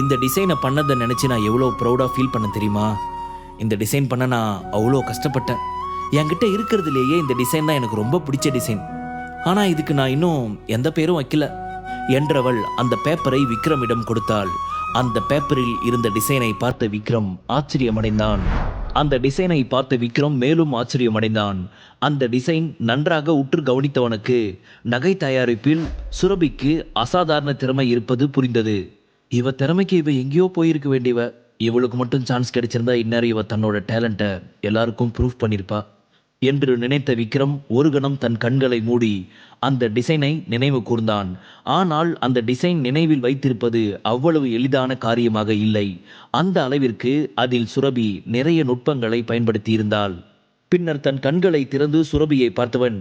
இந்த டிசைனை பண்ணதை நினச்சி நான் எவ்வளோ ப்ரௌடாக ஃபீல் பண்ண தெரியுமா? இந்த டிசைன் பண்ண நான் அவ்வளோ கஷ்டப்பட்டேன். என்கிட்ட இருக்கிறதுலேயே இந்த டிசைன் தான் எனக்கு ரொம்ப பிடிச்ச டிசைன் ஆனால் இதுக்கு நான் இன்னும் எந்த பேரும் வைக்கல. என்றவள் அந்த பேப்பரை விக்ரமிடம் கொடுத்தாள். அந்த பேப்பரில் இருந்த டிசைனை பார்த்த விக்ரம் ஆச்சரியமடைந்தான். அந்த டிசைனை பார்த்த விக்ரம் மேலும் ஆச்சரியமடைந்தான். அந்த டிசைன் நன்றாக உற்று கவனித்தவனுக்கு நகை தயாரிப்பில் சுரபிக்கு அசாதாரண திறமை இருப்பது புரிந்தது. இவ திறமைக்கு இவ எங்கேயோ போயிருக்க வேண்டியவ இவளுக்கு மட்டும் சான்ஸ் கிடைச்சிருந்தா இந்நேரம் இவ தன்னோட டேலண்ட்டை எல்லாருக்கும் ப்ரூவ் பண்ணியிருப்பா என்று நினைத்த விக்ரம் ஒரு கணம் தன் கண்களை மூடி அந்த டிசைனை நினைவு கூர்ந்தான். ஆனால் அந்த டிசைன் நினைவில் வைத்திருப்பது அவ்வளவு எளிதான காரியமாக இல்லை. அந்த அளவிற்கு அதில் சுரபி நிறைய நுட்பங்களை பயன்படுத்தியிருந்தாள். பின்னர் தன் கண்களை திறந்து சுரபியை பார்த்தவன்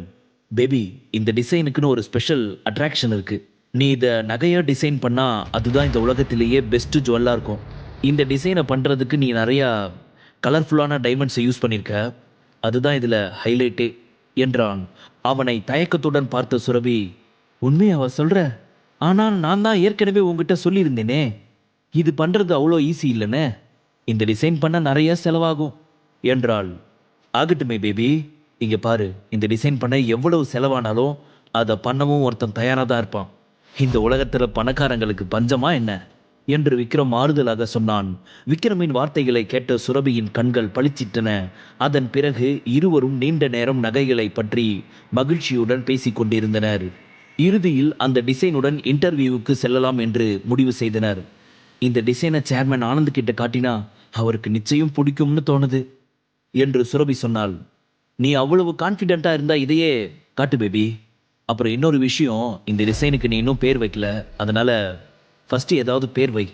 பேபி இந்த டிசைனுக்குன்னு ஒரு ஸ்பெஷல் அட்ராக்ஷன் இருக்குது நீ இதை நகையாக டிசைன் பண்ணால் அதுதான் இந்த உலகத்திலேயே பெஸ்ட்டு ஜுவல்லாக இருக்கும். இந்த டிசைனை பண்ணுறதுக்கு நீ நிறையா கலர்ஃபுல்லான டைமண்ட்ஸை யூஸ் பண்ணியிருக்க அதுதான் இதில் ஹைலைட்டே என்றான். அவனை தயக்கத்துடன் பார்த்த சுரபி உண்மையை அவ சொல்கிற ஆனால் நான் தான் ஏற்கனவே உங்ககிட்ட சொல்லியிருந்தேனே. இது பண்ணுறது அவ்வளோ ஈஸி இல்லைண்ணே இந்த டிசைன் பண்ண நிறைய செலவாகும் என்றாள். ஆகட்டுமே பேபி இங்கே பாரு. இந்த டிசைன் பண்ண எவ்வளவு செலவானாலும் அதை பண்ணவும் ஒருத்தன் தயாராக தான் இருப்பான். இந்த உலகத்தில் பணக்காரங்களுக்கு பஞ்சமா என்ன? என்று விக்ரம் ஆறுதலாக சொன்னான். விக்ரமின் வார்த்தைகளை கேட்ட சுரபியின் கண்கள் பளிச்சிட்டன. அதன் பிறகு இருவரும் நீண்ட நேரம் நகைகளை பற்றி மகிழ்ச்சியுடன் பேசிக்கொண்டிருந்தனர் இறுதியில் அந்த டிசைனுடன் இன்டர்வியூவுக்கு செல்லலாம் என்று முடிவு செய்தனர். இந்த டிசைனை சேர்மன் ஆனந்த் கிட்ட காட்டினா அவருக்கு நிச்சயம் பிடிக்கும்னு தோணுது என்று சுரபி சொன்னாள். நீ அவ்வளவு கான்ஃபிடென்ட்டாக இருந்தா இதையே காட்டு பேபி அப்புறம் இன்னொரு விஷயம் இந்த டிசைனுக்கு நீ இன்னும் பேர் வைக்கல அதனால ஃபஸ்ட்டு ஏதாவது பேர் வை.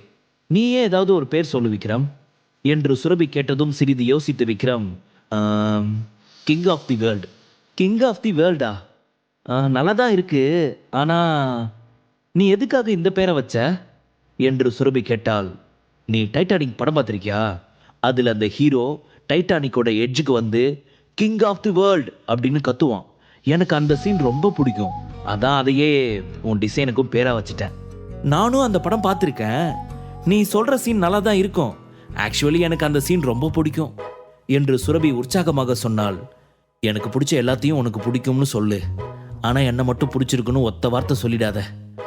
நீயே ஏதாவது ஒரு பேர் சொல்லு விக்ரம். என்று சுரபி கேட்டதும் சிறிது யோசித்து Vikram king of the world king of the வேர்ல்டா நல்லா தான் இருக்குது ஆனால் நீ எதுக்காக இந்த பேரை வச்ச? என்று சுரபி கேட்டாள். நீ டைட்டானிக் படம் பார்த்துருக்கியா? அதில் அந்த ஹீரோ டைட்டானிக்கோட எட்ஜுக்கு வந்து கிங் ஆஃப் தி வேர்ல்ட் அப்படின்னு கத்துவான். எனக்கு அந்த சீன் ரொம்ப பிடிக்கும். அதான் அதையே உன் டிசைனுக்கும் பேராக வச்சுட்டேன். நானும் அந்த படம் பார்த்துருக்கேன். நீ சொல்கிற சீன் நல்லா தான் இருக்கும். ஆக்சுவலி எனக்கு அந்த சீன் ரொம்ப பிடிக்கும். என்று சுரபி உற்சாகமாக சொன்னாள். எனக்கு பிடிச்ச எல்லாத்தையும் உனக்கு பிடிக்கும்னு சொல்லு. ஆனால் என்னை மட்டும் பிடிச்சிருக்குன்னு ஒத்த வார்த்தை சொல்லிடாத.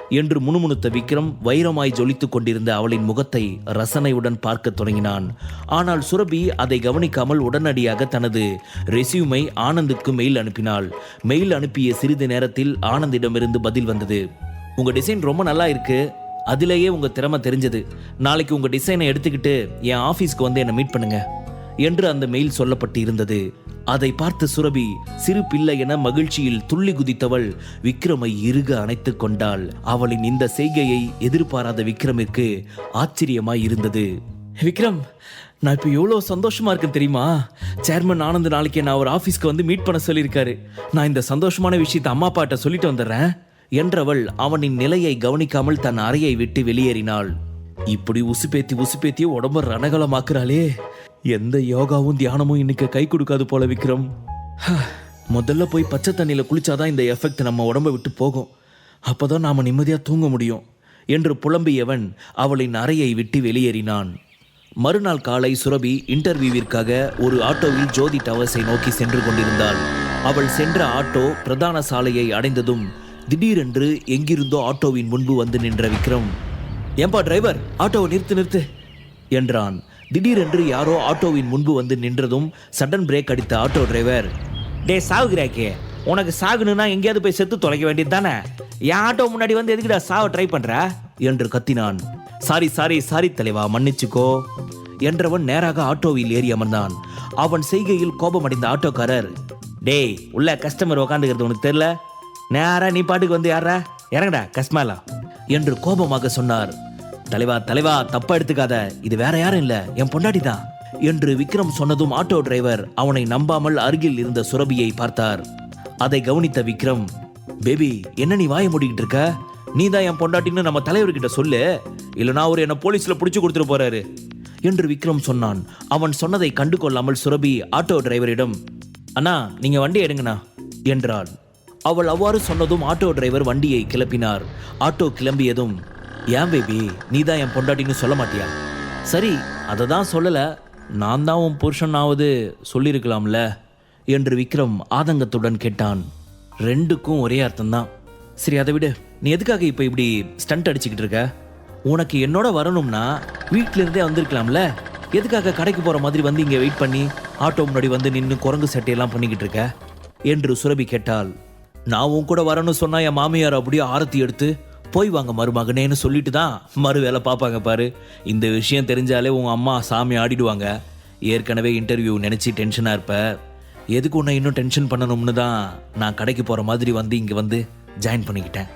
என்று முணுமுணுத்த விக்ரம் வைரமாய் ஜொலித்துக் கொண்டிருந்த அவளின் முகத்தை ரசனையுடன் பார்க்கத் தொடங்கினான். ஆனால் சுரபி அதை கவனிக்காமல் உடனடியாக தனது ரெசியூமை ஆனந்துக்கு மெயில் அனுப்பினாள். மெயில் அனுப்பிய சிறிது நேரத்தில் ஆனந்திடமிருந்து பதில் வந்தது. உங்க டிசைன் ரொம்ப நல்லா இருக்கு. அதிலேயே உங்க திறமை தெரிஞ்சது. நாளைக்கு உங்க டிசைனை எடுத்துக்கிட்டு என் ஆபீஸ்க்கு வந்து என்னை மீட் பண்ணுங்க என்று அந்த மெயில் சொல்லப்பட்டு இருந்தது அதை பார்த்த சுரபி சிறு பிள்ளை என மகிழ்ச்சியில் துள்ளி குதித்தவள் விக்ரமை இறுக அணைத்துக் கொண்டாள். அவளின் இந்த செய்கையை எதிர்பாராத விக்ரமிற்கு ஆச்சரியமாய் இருந்தது. விக்ரம் நான் இப்போ எவ்வளோ சந்தோஷமா இருக்கேன் தெரியுமா? சேர்மன் ஆனந்த் நாளைக்கு நான் ஒரு ஆஃபீஸ்க்கு வந்து மீட் பண்ண சொல்லியிருக்காரு. நான் இந்த சந்தோஷமான விஷயத்தை அம்மா அப்பாட்ட சொல்லிட்டு வந்துடுறேன் என்றவள் அவனின் நிலையை கவனிக்காமல் தன் அறையை விட்டு வெளியேறினாள். இப்படி உசுப்பேத்தி உசுப்பேத்தி உடம்ப ரணகலமாக்குறாளே. எந்த யோகாவும் தியானமும் இன்னைக்கு கை கொடுக்காது போல விக்ரம். ஹ, முதல்ல போய் பச்சை தண்ணியில் குளிச்சாதான் இந்த எஃபெக்ட் நம்ம உடம்ப விட்டு போகும். அப்போதான் நாம் நிம்மதியாக தூங்க முடியும். என்று புலம்பியவன் அவளின் அறையை விட்டு வெளியேறினான். மறுநாள் காலை சுரபி இன்டர்வியூவிற்காக ஒரு ஆட்டோவில் ஜோதி டவர்ஸை நோக்கி சென்று கொண்டிருந்தாள். அவள் சென்ற ஆட்டோ பிரதான சாலையை அடைந்ததும் திடீரென்று எங்கிருந்தோ ஆட்டோவின் முன்பு வந்து நின்ற விக்ரம். ஏன்பா டிரைவர் ஆட்டோவை நிறுத்து நிறுத்து என்றான். திடீரென்று யாரோ ஆட்டோவின் முன்பு வந்து நின்றதும் சடன் பிரேக் அடித்த ஆட்டோ டிரைவர் டே சாவுகிறாக்கே உனக்கு சாகுனுனா எங்கேயாவது போய் செத்து தொலைக்க வேண்டியது தானே? என் ஆட்டோ முன்னாடி வந்து எதுக்குடா சாவ ட்ரை பண்ற? என்று கத்தினான். சாரி சாரி சாரி தலைவா மன்னிச்சுக்கோ. என்றவன் நேராக ஆட்டோவில் ஏறி அமர்ந்தான். அவன் செய்கையில் கோபமடைந்த ஆட்டோக்காரர் டேய் உள்ள கஸ்டமர் உக்காந்துக்கிறது உனக்கு தெரியல? நேரா நீ பாட்டுக்கு வந்து யாரா இறங்கடா கஸ்மாலா என்று கோபமாக சொன்னார். தலைவா தலைவா தப்பா எடுத்துக்காத. இது வேற யாரும் இல்ல. என் பொண்டாட்டி தான். என்று விக்ரம் சொன்னதும் ஆட்டோ டிரைவர் அவனை நம்பாமல் அருகில் இருந்த சுரபியை பார்த்தார். அதை கவனித்த விக்ரம் பேபி என்ன நீ வாய மூடிக்கிட்டு இருக்க? நீ தான் என் பொண்டாட்டின்னு நம்ம தலைவர்கிட்ட சொல்லு. இல்லைனா அவர் என்ன போலீஸ்ல பிடிச்சு கொடுத்துட்டு போறாரு. என்று விக்ரம் சொன்னான். அவன் சொன்னதை கண்டு கொள்ளாமல் சுரபி ஆட்டோ டிரைவரிடம் அண்ணா நீங்க வண்டி எடுங்கண்ணா. என்றாள். அவள் அவ்வாறு சொன்னதும் ஆட்டோ டிரைவர் வண்டியை கிளப்பினார். ஆட்டோ கிளம்பியதும் ஏன் பேபி நீ தான் என் பொண்டாட்டின்னு சொல்ல மாட்டியா? சரி அதை தான் சொல்லலை. நான் தான் உன் புருஷனாவது சொல்லியிருக்கலாம்ல? என்று விக்ரம் ஆதங்கத்துடன் கேட்டான். ரெண்டுக்கும் ஒரே அர்த்தம்தான். சரி அதை விடு. நீ எதுக்காக இப்போ இப்படி ஸ்டண்ட் அடிச்சுக்கிட்டு இருக்க? உனக்கு என்னோட வரணும்னா வீட்டிலிருந்தே வந்திருக்கலாம்ல? எதுக்காக கடைக்கு போகிற மாதிரி வந்து இங்கே வெயிட் பண்ணி ஆட்டோ முன்னாடி வந்து நின்று குரங்கு சட்டையெல்லாம் பண்ணிக்கிட்டு இருக்க? என்று சுரபி கேட்டாள். நான் உன் கூட வரணும்னு சொன்னா என் மாமியார் அப்படியே ஆரத்தி எடுத்து போய் வாங்க மருமகனேன்னு சொல்லிட்டு தான் மறு வேலை பார்ப்பாங்க பாரு. இந்த விஷயம் தெரிஞ்சாலே உங்கள் அம்மா சாமி ஆடிடுவாங்க. ஏற்கனவே இன்டர்வியூ நினச்சி டென்ஷனாக இருப்ப. எதுக்கு உன்னை இன்னும் டென்ஷன் பண்ணணும்னு தான் நான் கடைக்கு போகிற மாதிரி வந்து இங்கே வந்து ஜாயின் பண்ணிக்கிட்டேன்.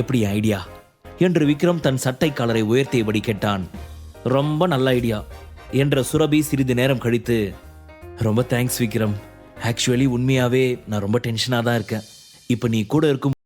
எப்படி ஐடியா என்று விக்ரம் தன் சட்டை காலரை உயர்த்தியபடி கேட்டான். ரொம்ப நல்ல ஐடியா என்ற சுரபி சிறிது நேரம் கழித்து ரொம்ப தேங்க்ஸ் விக்ரம். ஆக்சுவலி உண்மையாகவே நான் ரொம்ப டென்ஷனாக தான் இருக்கேன். இப்போ நீ கூட இருக்கும்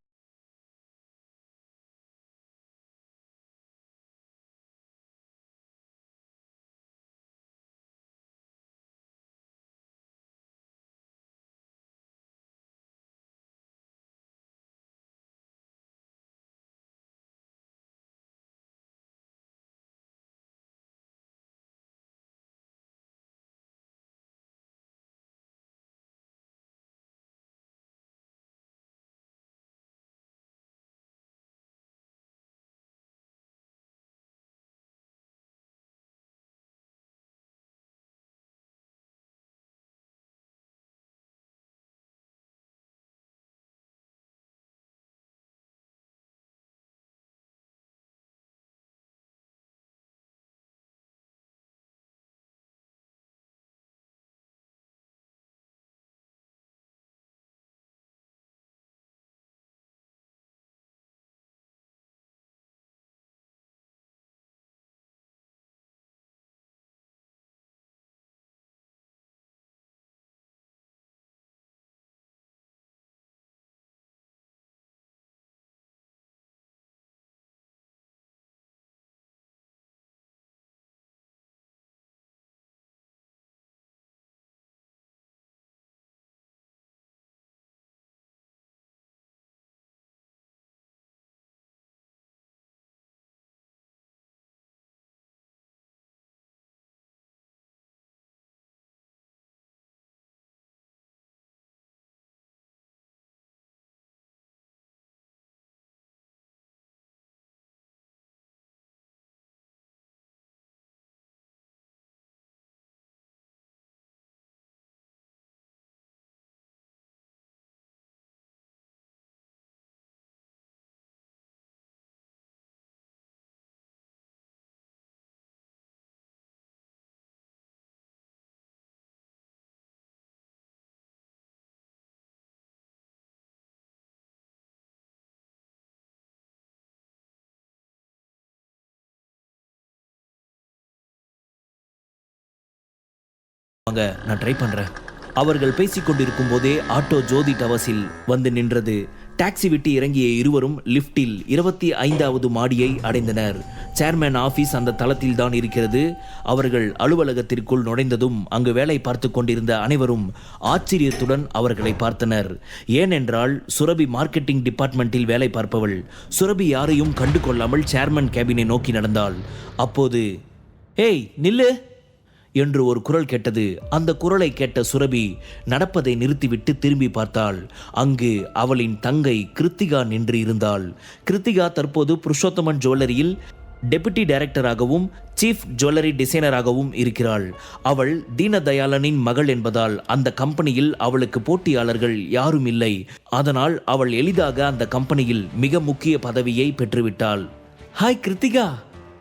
வாங்க நான் ட்ரை பண்றேன். அவர்கள் பேசிக் கொண்டிருக்கும் போதே ஆட்டோ ஜோதி டவர்ஸில் வந்து நின்றது. டாக்ஸி விட்டு இறங்கிய இருவரும் லிஃப்டில் இருபத்தி ஐந்தாவது மாடியை அடைந்தனர். சேர்மேன் ஆஃபீஸ் அந்த தளத்தில் தான் இருக்கிறது. அவர்கள் அலுவலகத்திற்குள் நுழைந்ததும் அங்கு வேலை பார்த்து கொண்டிருந்த அனைவரும் ஆச்சரியத்துடன் அவர்களை பார்த்தனர். ஏனென்றால் சுரபி மார்க்கெட்டிங் டிபார்ட்மெண்ட்டில் வேலை பார்ப்பவள். சுரபி யாரையும் கண்டு கொள்ளாமல் சேர்மன் கேபினை நோக்கி நடந்தாள். அப்போது ஏய் நில்லு! என்று ஒரு குரல் கேட்டது. அந்த குரலை கேட்ட சுரபி நடப்பதை நிறுத்திவிட்டு திரும்பி பார்த்தாள். அங்கு அவளின் தங்கை கிருத்திகா நின்று இருந்தாள். கிருத்திகா தற்போது புருஷோத்தமன் ஜுவல்லரியில் டெபுட்டி டைரக்டராகவும் சீஃப் ஜுவல்லரி டிசைனராகவும் இருக்கிறாள். அவள் தீனதயாளனின் மகள் என்பதால் அந்த கம்பெனியில் அவளுக்கு போட்டியாளர்கள் யாரும் இல்லை. அதனால் அவள் எளிதாக அந்த கம்பெனியில் மிக முக்கிய பதவியை பெற்றுவிட்டாள். ஹாய் கிருத்திகா!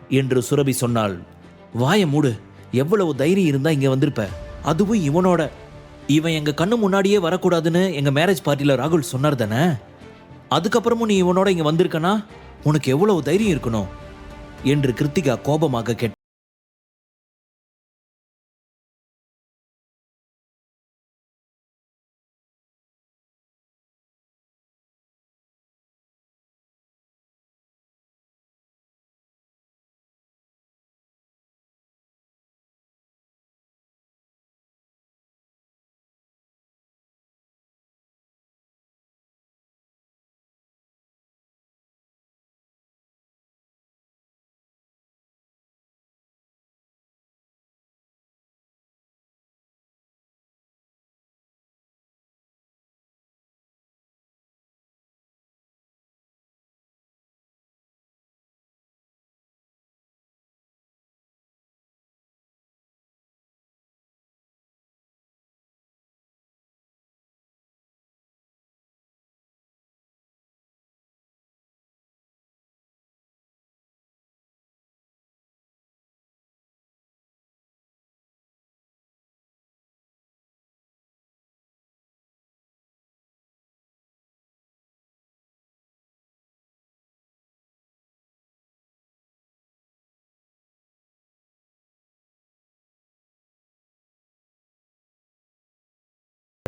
என்று சுரபி சொன்னாள். வாய மூடு. எவ்வளவு தைரியம் இருந்தா இங்க வந்திருப்ப? அதுவும் இவனோட. இவன் எங்க கண்ணு முன்னாடியே வரக்கூடாதுன்னு எங்க மேரேஜ் பார்ட்டியில் ராகுல் சொன்னார் தானே? அதுக்கப்புறமும் நீ இவனோட இங்க வந்திருக்கனா? உனக்கு எவ்வளவு தைரியம் இருக்கணும்? என்று கிருத்திகா கோபமாக கேட்டார்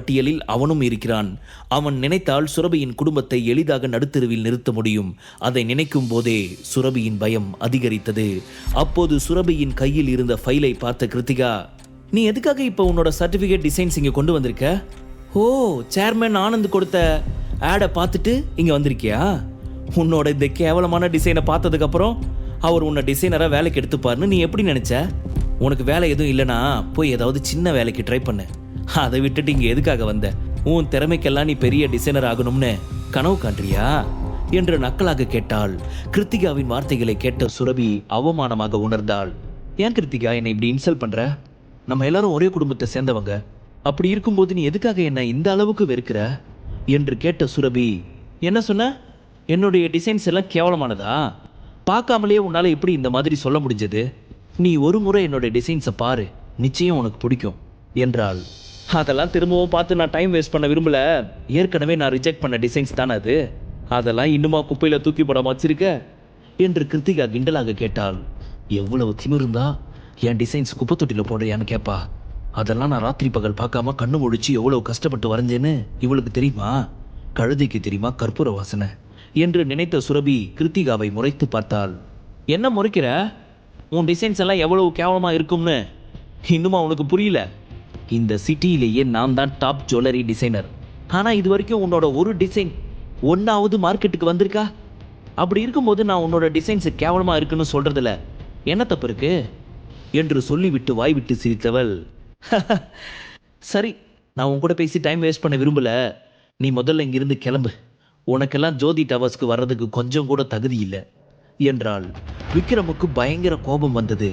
பட்டியலில் அவனும் இருக்கிறான். அவன் நினைத்தால் சுரபியின் குடும்பத்தை எளிதாக நடுத்தருவில் நிறுத்த முடியும். அதை நினைக்கும் போதே சுரபியின் பயம் அதிகரித்தது. அப்போது சுரபியின் கையில் இருந்த ஃபைலை பார்த்த கிருத்திகா நீ எதுக்காக இப்போ உன்னோட சர்டிஃபிகேட் டிசைன்ஸ் இங்கே கொண்டு வந்திருக்க? ஓ சேர்மேன் ஆனந்த் கொடுத்த ஆடை பார்த்துட்டு இங்கே வந்திருக்கியா? உன்னோட இந்த கேவலமான டிசைனை பார்த்ததுக்கப்புறம் அவர் உன்னை டிசைனராக வேலைக்கு எடுத்துப்பாருன்னு நீ எப்படி நினச்ச? உனக்கு வேலை எதுவும் இல்லைனா போய் ஏதாவது சின்ன வேலைக்கு ட்ரை பண்ணு. அதை விட்டுட்டு இங்கே எதுக்காக வந்த? உன் திறமைக்கெல்லாம் நீ பெரிய டிசைனர் ஆகணும்னு கனவு காண்றியா? என்று நக்கலாக கேட்டாள். கிருத்திகாவின் வார்த்தைகளை கேட்ட சுரபி அவமானமாக உணர்ந்தாள். ஏன் கிருத்திகா என்னை இப்படி இன்சல்ட் பண்ற? நம்ம எல்லாரும் ஒரே குடும்பத்தை சேர்ந்தவங்க. அப்படி இருக்கும்போது நீ எதுக்காக என்ன இந்த அளவுக்கு வெறுக்கிற? என்று கேட்ட சுரபி என்ன சொன்ன? என்னுடைய டிசைன்ஸ் எல்லாம் கேவலமானதா? பார்க்காமலே உன்னால் எப்படி இந்த மாதிரி சொல்ல முடிஞ்சது? நீ ஒரு முறை என்னோட டிசைன்ஸை பாரு. நிச்சயம் உனக்கு பிடிக்கும் என்றாள். அதெல்லாம் திரும்பவும் பார்த்து நான் டைம் வேஸ்ட் பண்ண விரும்பல. ஏற்கனவே நான் ரிஜெக்ட் பண்ண டிசைன்ஸ் தானே அது? அதெல்லாம் இன்னுமா குப்பையில் தூக்கி போடாம வச்சிருக்க என்று கிருத்திகா கிண்டலாக கேட்டாள். எவ்வளவு திமிருந்தா என் டிசைன்ஸ் குப்பை தொட்டியில் போடுறியான்னு கேட்பா அதெல்லாம் நான் ராத்திரி பகல் பார்க்காம கண்ணு முழிச்சு எவ்வளவு கஷ்டப்பட்டு வரைஞ்சேன்னு இவளுக்கு தெரியுமா? கழுதைக்கு தெரியுமா கற்பூர வாசனை? என்று நினைத்த சுரபி கிருத்திகாவை முறைத்து பார்த்தாள். என்ன முறைக்கிற? உன் டிசைன்ஸ் எல்லாம் எவ்வளவு கேவலமாக இருக்கும்னு. இன்னுமா உனக்கு புரியல? இந்த சிட்டியிலேயே நான் தான் டாப் ஜுவல்லரி டிசைனர் ஆனால் இது வரைக்கும் உன்னோட ஒரு டிசைன் ஒன்றாவது மார்க்கெட்டுக்கு வந்திருக்கா? அப்படி இருக்கும்போது நான் உன்னோட டிசைன்ஸ் கேவலமாக இருக்குன்னு சொல்கிறதுல என்ன தப்பு இருக்கு? என்று சொல்லிவிட்டு வாய்விட்டு சிரித்தவள். சரி நான் உன் கூட பேசி டைம் வேஸ்ட் பண்ண விரும்பல. நீ முதல்ல இங்கிருந்து கிளம்பு. உனக்கெல்லாம் ஜோதி டவர்ஸ்க்கு வர்றதுக்கு கொஞ்சம் கூட தகுதி இல்லை என்றால் விக்ரமுக்கு பயங்கர கோபம் வந்தது.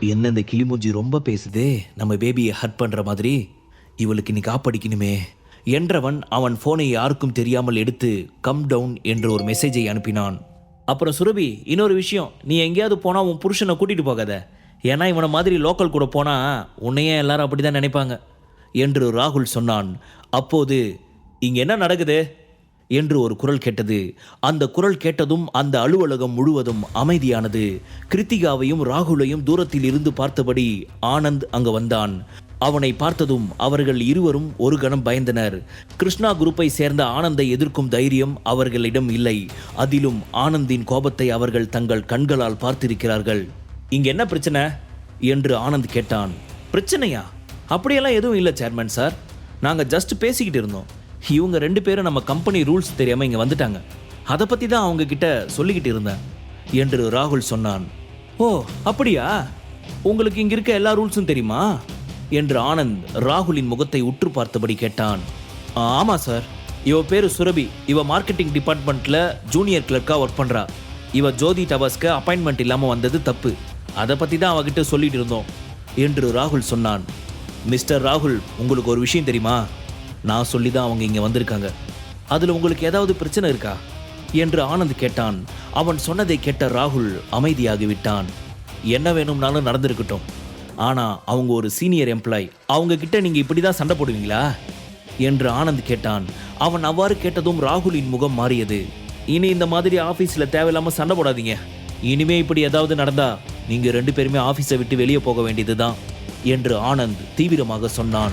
என்ன இந்த கிளிமூஞ்சி ரொம்ப பேசுதே? நம்ம பேபியை ஹர்ட் பண்ணுற மாதிரி. இவளுக்கு இன்னைக்கு காப்பாடிக்கணுமே. என்றவன் அவன் ஃபோனை யாருக்கும் தெரியாமல் எடுத்து கம் டவுன் என்று ஒரு மெசேஜை அனுப்பினான். அப்புறம் சுரபி இன்னொரு விஷயம். நீ எங்கேயாவது போனால் உன் புருஷனை கூட்டிகிட்டு போகாத. ஏன்னா இவனை மாதிரி லோக்கல் கூட போனால் உன்னையே எல்லாரும் அப்படிதான் நினைப்பாங்க. என்று ராகுல் சொன்னான். அப்போது இங்கே என்ன நடக்குது? என்று ஒரு குரல் கேட்டது. அந்த குரல் கேட்டதும் அந்த அலுவலகம் முழுவதும் அமைதியானது. கிருத்திகாவையும் ராகுலையும் தூரத்தில் இருந்து பார்த்தபடி ஆனந்த் அங்கு வந்தான். அவனை பார்த்ததும் அவர்கள் இருவரும் ஒரு கணம் பயந்தனர். கிருஷ்ணா குரூப்பை சேர்ந்த ஆனந்தை எதிர்க்கும் தைரியம் அவர்களிடம் இல்லை. அதிலும் ஆனந்தின் கோபத்தை அவர்கள் தங்கள் கண்களால் பார்த்திருக்கிறார்கள். இங்க என்ன பிரச்சனை? என்று ஆனந்த் கேட்டான். பிரச்சனையா? அப்படியெல்லாம் எதுவும் இல்லை சேர்மன் சார். நாங்கள் ஜஸ்ட் பேசிக்கிட்டு இருந்தோம். இவங்க ரெண்டு பேரும் நம்ம கம்பெனி ரூல்ஸ் தெரியாமல் இங்கே வந்துட்டாங்க. அதை பற்றி தான் அவங்க கிட்ட சொல்லிக்கிட்டு இருந்தேன். என்று ராகுல் சொன்னான். ஓ அப்படியா? உங்களுக்கு இங்கே இருக்க எல்லா ரூல்ஸும் தெரியுமா? என்று ஆனந்த் ராகுலின் முகத்தை உற்று பார்த்தபடி கேட்டான். ஆமாம் சார் இவ பேர் சுரபி. இவ மார்க்கெட்டிங் டிபார்ட்மெண்ட்டில் ஜூனியர் கிளர்க்காக ஒர்க் பண்ணுறா இவ ஜோதி டவர்ஸ்க்கு அப்பாயின்மெண்ட் இல்லாமல் வந்தது தப்பு. அதை பற்றி தான் அவகிட்ட சொல்லிட்டு இருந்தோம் என்று ராகுல் சொன்னான். மிஸ்டர் ராகுல் உங்களுக்கு ஒரு விஷயம் தெரியுமா? நான் சொல்லி தான் அவங்க இங்கே வந்திருக்காங்க. அதில் உங்களுக்கு ஏதாவது பிரச்சனை இருக்கா? என்று ஆனந்த் கேட்டான். அவன் சொன்னதை கேட்ட ராகுல் அமைதியாகி விட்டான். என்ன வேணும்னாலும் நடந்திருக்கட்டும். ஆனால் அவங்க ஒரு சீனியர் எம்ப்ளாய் அவங்க கிட்ட இப்படி தான் சண்டை போடுவீங்களா? என்று ஆனந்த் கேட்டான். அவன் அவ்வாறு கேட்டதும் ராகுலின் முகம் மாறியது. இனி இந்த மாதிரி ஆஃபீஸில் தேவையில்லாமல் சண்டை போடாதீங்க. இனிமே இப்படி ஏதாவது நடந்தா நீங்கள் ரெண்டு பேருமே ஆஃபீஸை விட்டு வெளியே போக வேண்டியதுதான் என்று ஆனந்த் தீவிரமாக சொன்னான்.